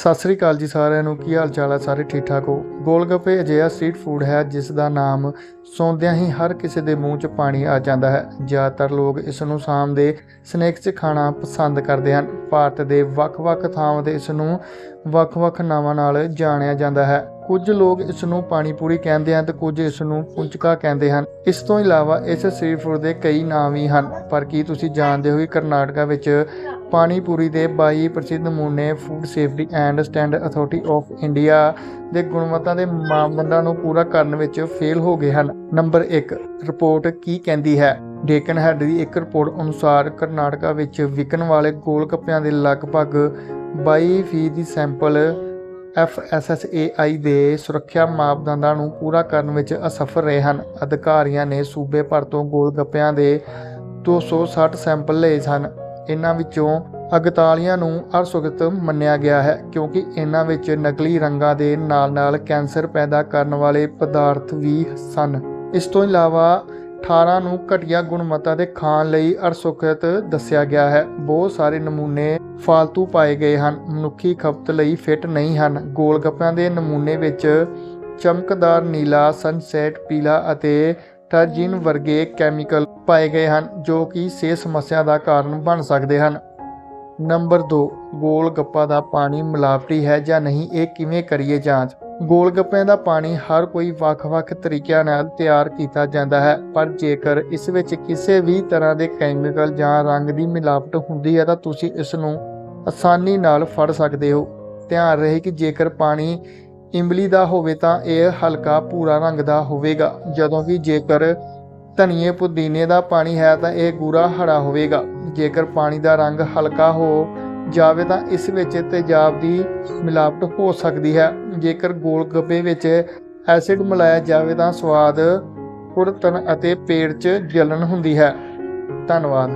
ਸਤਿ ਸ੍ਰੀ ਅਕਾਲ ਜੀ ਸਾਰਿਆਂ ਨੂੰ, ਕੀ ਹਾਲ ਚਾਲ ਹੈ ਸਾਰੇ ਠੀਕ ਠਾਕ ਹੋ? ਗੋਲਗੱਪੇ ਅਜਿਹਾ ਸਟਰੀਟ ਫੂਡ ਹੈ ਜਿਸ ਦਾ ਨਾਮ ਸੁਣਦਿਆਂ ਹੀ ਹਰ ਕਿਸੇ ਦੇ ਮੂੰਹ 'ਚ ਪਾਣੀ ਆ ਜਾਂਦਾ ਹੈ। ਜ਼ਿਆਦਾਤਰ ਲੋਕ ਇਸ ਨੂੰ ਸ਼ਾਮ ਦੇ ਸਨੈਕਸ 'ਚ ਖਾਣਾ ਪਸੰਦ ਕਰਦੇ ਹਨ। ਭਾਰਤ ਦੇ ਵੱਖ-ਵੱਖ ਥਾਵਾਂ ਤੇ ਇਸ ਨੂੰ ਵੱਖ-ਵੱਖ ਨਾਵਾਂ ਨਾਲ ਜਾਣਿਆ ਜਾਂਦਾ ਹੈ। ਕੁਝ ਲੋਕ ਇਸ ਨੂੰ ਪਾਣੀ ਪੂਰੀ ਕਹਿੰਦੇ ਹਨ ਤੇ ਕੁਝ ਇਸ ਨੂੰ ਪੁੰਚਕਾ ਕਹਿੰਦੇ ਹਨ। ਇਸ ਤੋਂ ਇਲਾਵਾ ਇਸ ਸਟਰੀਟ ਫੂਡ ਦੇ ਕਈ ਨਾਮ ਵੀ ਹਨ। ਪਰ ਕੀ ਤੁਸੀਂ ਜਾਣਦੇ ਹੋ ਕਿ ਕਰਨਾਟਕਾ ਵਿੱਚ ਪਾਣੀਪੂਰੀ ਦੇ 22 ਪ੍ਰਸਿੱਧ ਨਮੂਨੇ food safety and stand authority of India ਦੇ ਗੁਣਵੱਤਾ ਦੇ ਮਾਪਦੰਡਾਂ ਨੂੰ ਪੂਰਾ ਕਰਨ ਵਿੱਚ ਫੇਲ ਹੋ ਗਏ ਹਨ। ਨੰਬਰ 1 ਰਿਪੋਰਟ ਕੀ ਕਹਿੰਦੀ ਹੈ? ਡੇਕਨ ਹੈਡ ਦੀ ਇੱਕ ਰਿਪੋਰਟ ਅਨੁਸਾਰ ਕਰਨਾਟਕਾ ਵਿੱਚ ਵਿਕਣ ਵਾਲੇ ਗੋਲ ਗੱਪਿਆਂ ਦੇ ਲਗਭਗ 22% ਦੀ ਸੈਂਪਲ FSSAI ਦੇ ਸੁਰੱਖਿਆ ਮਾਪਦੰਡਾਂ ਨੂੰ ਪੂਰਾ ਕਰਨ ਵਿੱਚ ਅਸਫਲ ਰਹੇ ਹਨ। ਅਧਿਕਾਰੀਆਂ ਨੇ ਸੂਬੇ ਭਰ ਤੋਂ ਗੋਲ ਗੱਪਿਆਂ ਦੇ 260 ਸੈਂਪਲ ਲਏ ਸਨ। ਇਹਨਾਂ ਵਿੱਚੋਂ 41 ਨੂੰ ਅਸੁਰੱਖਿਅਤ ਮੰਨਿਆ ਗਿਆ ਹੈ, ਕਿਉਂਕਿ ਇਹਨਾਂ ਵਿੱਚ ਨਕਲੀ ਰੰਗਾਂ ਦੇ ਨਾਲ-ਨਾਲ ਕੈਂਸਰ ਪੈਦਾ ਕਰਨ ਵਾਲੇ ਪਦਾਰਥ ਵੀ ਸਨ। ਇਸ ਤੋਂ ਇਲਾਵਾ 18 ਨੂੰ ਘਟੀਆ ਗੁਣਵੱਤਾ ਦੇ ਖਾਣ ਲਈ ਅਰਸੁਖਤ ਦੱਸਿਆ ਗਿਆ ਹੈ। ਬਹੁਤ ਸਾਰੇ ਨਮੂਨੇ ਫਾਲਤੂ ਪਾਏ ਗਏ ਹਨ, ਮਨੁੱਖੀ ਖਪਤ ਲਈ ਫਿੱਟ ਨਹੀਂ ਹਨ। ਗੋਲ ਦੇ ਨਮੂਨੇ ਵਿੱਚ ਚਮਕਦਾਰ ਨੀਲਾ, ਸਨਸੈਟ, ਪੀਲਾ ਅਤੇ ਟਰਜੀਨ ਵਰਗੇ ਕੈਮੀਕਲ ਪਾਏ ਗਏ ਹਨ, ਜੋ ਕਿ ਸਿਹਤ ਸਮੱਸਿਆ ਦਾ ਕਾਰਨ ਬਣ ਸਕਦੇ ਹਨ। ਨੰਬਰ 2 ਗੋਲ ਗੱਪਾ ਦਾ ਪਾਣੀ ਮਿਲਾਵਟੀ ਹੈ ਜਾਂ ਨਹੀਂ, ਇਹ ਕਿਵੇਂ ਕਰੀਏ ਜਾਂਚ? ਗੋਲ ਗੱਪਿਆਂ ਦਾ ਪਾਣੀ ਹਰ ਕੋਈ ਵੱਖ-ਵੱਖ ਤਰੀਕਿਆਂ ਨਾਲ ਤਿਆਰ ਕੀਤਾ ਜਾਂਦਾ ਹੈ, ਪਰ ਜੇਕਰ ਇਸ ਵਿੱਚ ਕਿਸੇ ਵੀ ਤਰ੍ਹਾਂ ਦੇ ਕੈਮੀਕਲ ਜਾਂ ਰੰਗ ਦੀ ਮਿਲਾਵਟ ਹੁੰਦੀ ਹੈ, ਤਾਂ ਤੁਸੀਂ ਇਸ ਨੂੰ ਆਸਾਨੀ ਨਾਲ ਫੜ ਸਕਦੇ ਹੋ। ਧਿਆਨ ਰਹੇ ਕਿ ਜੇਕਰ ਪਾਣੀ ਇਮਲੀ ਦਾ ਹੋਵੇ ਤਾਂ ਇਹ ਹਲਕਾ ਭੂਰਾ ਰੰਗ ਦਾ ਹੋਵੇਗਾ। ਜਦੋਂ ਕਿ ਜੇਕਰ ਧਨੀਏ ਪੁਦੀਨੇ ਦਾ ਪਾਣੀ ਹੈ ਤਾਂ ਇਹ ਗੂਰਾ ਹਰਾ ਹੋਵੇਗਾ। ਜੇਕਰ ਪਾਣੀ ਦਾ ਰੰਗ ਹਲਕਾ ਹੋ ਜਾਵੇ ਤਾਂ ਇਸ ਵਿੱਚ ਤੇਜ਼ਾਬ ਦੀ ਮਿਲਾਵਟ ਹੋ ਸਕਦੀ ਹੈ। ਜੇਕਰ ਗੋਲ ਗੱਪੇ ਵਿੱਚ ਐਸਿਡ ਮਿਲਾਇਆ ਜਾਵੇ ਤਾਂ ਸਵਾਦ ਕੁੜਤਣ ਅਤੇ ਪੇਟ 'ਚ ਜਲਨ ਹੁੰਦੀ ਹੈ। ਧੰਨਵਾਦ।